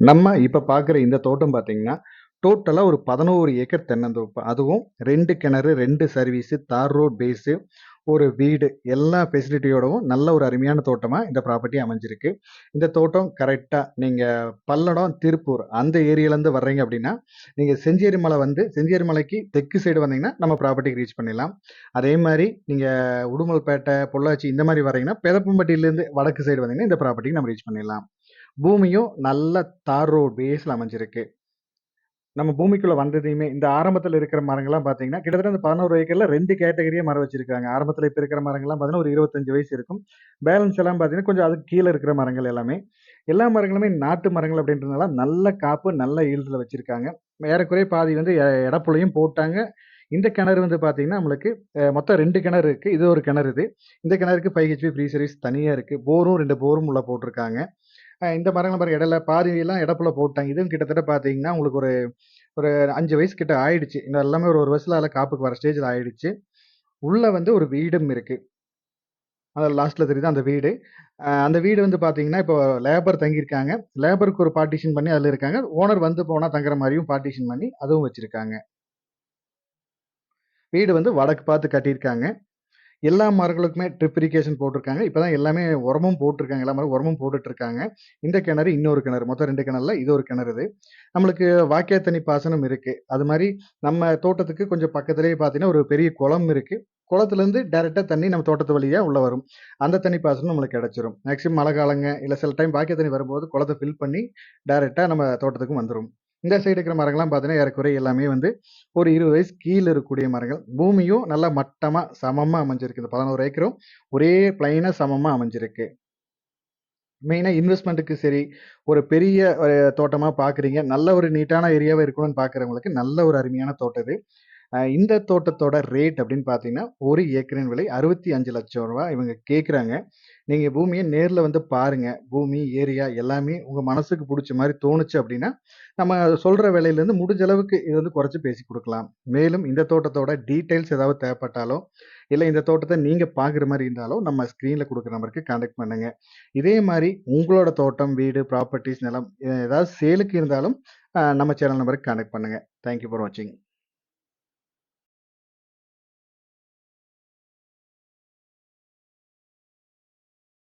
நம்ம இப்போ பார்க்குற இந்த தோட்டம் பார்த்தீங்கன்னா, டோட்டலாக ஒரு 11 ஏக்கர் தென்னந்தோப்பு. அதுவும் ரெண்டு கிணறு, ரெண்டு சர்வீஸு, தார் ரோட் பேஸு, ஒரு வீடு எல்லா ஃபெசிலிட்டியோடவும் நல்ல ஒரு அருமையான தோட்டமாக இந்த ப்ராப்பர்ட்டி அமைஞ்சிருக்கு. இந்த தோட்டம் கரெக்டாக நீங்கள் பல்லடம், திருப்பூர் அந்த ஏரியாலேருந்து வர்றீங்க அப்படின்னா நீங்கள் செஞ்சேரி மலை வந்து செஞ்சேரி மலைக்கு தெற்கு சைடு வந்தீங்கன்னா, நம்ம ப்ராப்பர்ட்டிக்கு ரீச் பண்ணிடலாம். அதே மாதிரி நீங்கள் உடுமல்பேட்டை, பொள்ளாச்சி இந்த மாதிரி வரீங்கன்னா பெதப்பம்பட்டியிலேருந்து வடக்கு சைடு வந்தீங்கன்னா, இந்த ப்ராப்பர்ட்டிக்கு நம்ம ரீச் பண்ணிடலாம். பூமியும் நல்ல தார் ரோட் பேஸில் அமைஞ்சிருக்கு. நம்ம பூமிக்குள்ளே வந்ததையுமே இந்த ஆரம்பத்தில் இருக்கிற மரங்கள்லாம் பார்த்தீங்கன்னா, கிட்டத்தட்ட அந்த 11 ஏக்கர்ல 2 கேட்டகரியா மரம் வச்சிருக்காங்க. ஆரம்பத்தில் இப்போ இருக்கிற மரங்கள்லாம் பார்த்தீங்கன்னா, ஒரு 25 வயசு இருக்கும். பேலன்ஸ் எல்லாம் பார்த்தீங்கன்னா, கொஞ்சம் அதுக்கு கீழே இருக்கிற மரங்கள் எல்லாமே. எல்லா மரங்களுமே நாட்டு மரங்கள் அப்படின்றதுனால நல்ல காப்பு, நல்ல ஈல்டில் வச்சிருக்காங்க. ஏறக்குறைய பாதி வந்து எ போட்டாங்க. இந்த கிணறு வந்து பார்த்தீங்கன்னா, நம்மளுக்கு மொத்தம் ரெண்டு கிணறு இருக்குது இது ஒரு கிணறு இது. இந்த கிணறுக்கு ஃபைவ் ஹெச்பி ஃப்ரீ சர்வீஸ் தனியாக இருக்குது போரும் ரெண்டு போரும் உள்ள போட்டிருக்காங்க இந்த மரங்கள் பாருங்க இடையில பாதியெல்லாம் இடப்புல போட்டாங்க. இதுவும் கிட்டத்தட்ட பார்த்தீங்கன்னா, உங்களுக்கு ஒரு ஒரு அஞ்சு வயசு கிட்ட ஆயிடுச்சு. இந்த எல்லாமே ஒரு ஒரு வயசுல அதில் காப்புக்கு வர ஸ்டேஜில் ஆயிடுச்சு. உள்ளே வந்து ஒரு வீடும் இருக்குது அது லாஸ்ட்டில் தெரியுது அந்த வீடு. அந்த வீடு வந்து பார்த்தீங்கன்னா, இப்போ லேபர் தங்கியிருக்காங்க. லேபருக்கு ஒரு பார்ட்டிஷன் பண்ணி அதில் இருக்காங்க. ஓனர் வந்து போனால் தங்குற மாதிரியும் பார்ட்டிஷன் பண்ணி அதுவும் வச்சுருக்காங்க வீடு வந்து வடக்கு பார்த்து கட்டியிருக்காங்க. எல்லா மரங்களுக்குமே ட்ரிப் இரிகேஷன் போட்டிருக்காங்க இப்போ தான் எல்லாமே உரமும் போட்டிருக்காங்க எல்லா மரம் உரமும் போட்டுட்டு இருக்காங்க. இந்த கிணறு இன்னொரு கிணறு. மொத்தம் ரெண்டு கிணறுல இது ஒரு கிணறு இது. நம்மளுக்கு வாக்கிய தண்ணி பாசனம் இருக்கு. அது மாதிரி நம்ம தோட்டத்துக்கு கொஞ்சம் பக்கத்திலேயே பார்த்தீங்கன்னா, ஒரு பெரிய குளம் இருக்கு. குளத்துலேருந்து டேரெக்டாக தண்ணி நம்ம தோட்டத்து வழியாக உள்ளே வரும். அந்த தண்ணி பாசனம் நம்மளுக்கு கிடச்சிரும் மேக்ஸிமம் மழை காலங்க, இல்லை சில டைம் பாக்கிய தண்ணி வரும்போது குளத்தை ஃபில் பண்ணி டேரெக்டாக நம்ம தோட்டத்துக்கும் வந்துடும் இந்த சைடு இருக்கிற மரங்கள்லாம் பார்த்தீங்கன்னா, ஏறக்குறைய எல்லாமே வந்து ஒரு 20 வயசு கீழே இருக்கக்கூடிய மரங்கள். பூமியும் நல்லா மட்டமாக சமமாக அமைஞ்சிருக்கு. இந்த 11 ஏக்கரும் ஒரே பிளைனாக சமமாக அமைஞ்சிருக்கு. மெயினாக இன்வெஸ்ட்மெண்ட்டுக்கு சரி, ஒரு பெரிய தோட்டமாக பார்க்குறீங்க. நல்ல ஒரு நீட்டான ஏரியாவாக இருக்கணும்னு பார்க்குறவங்களுக்கு நல்ல ஒரு அருமையான தோட்டம் இது. இந்த தோட்டத்தோட ரேட் அப்படின்னு பார்த்தீங்கன்னா, ஒரு ஏக்கரின் விலை அறுபத்தி அஞ்சு லட்சம் ரூபா இவங்க கேட்குறாங்க. நீங்கள் பூமியை நேரில் வந்து பாருங்கள் பூமி, ஏரியா எல்லாமே உங்கள் மனசுக்கு பிடிச்ச மாதிரி தோணுச்சு அப்படின்னா, நம்ம சொல்கிற விலையிலேருந்து முடிஞ்ச அளவுக்கு இது வந்து குறைச்சி பேசி கொடுக்கலாம் மேலும் இந்த தோட்டத்தோட டீட்டெயில்ஸ் ஏதாவது தேவைப்பட்டாலோ, இல்லை இந்த தோட்டத்தை நீங்கள் பார்க்குற மாதிரி இருந்தாலும் நம்ம ஸ்க்ரீனில் கொடுக்குற நம்பருக்கு கான்டாக்ட் பண்ணுங்க. இதே மாதிரி உங்களோட தோட்டம், வீடு, ப்ராப்பர்ட்டிஸ் நிலம் ஏதாவது சேலுக்கு இருந்தாலும் நம்ம சேனல் நம்பருக்கு கான்டாக்ட் பண்ணுங்க. தேங்க் யூ ஃபார் வாட்சிங்.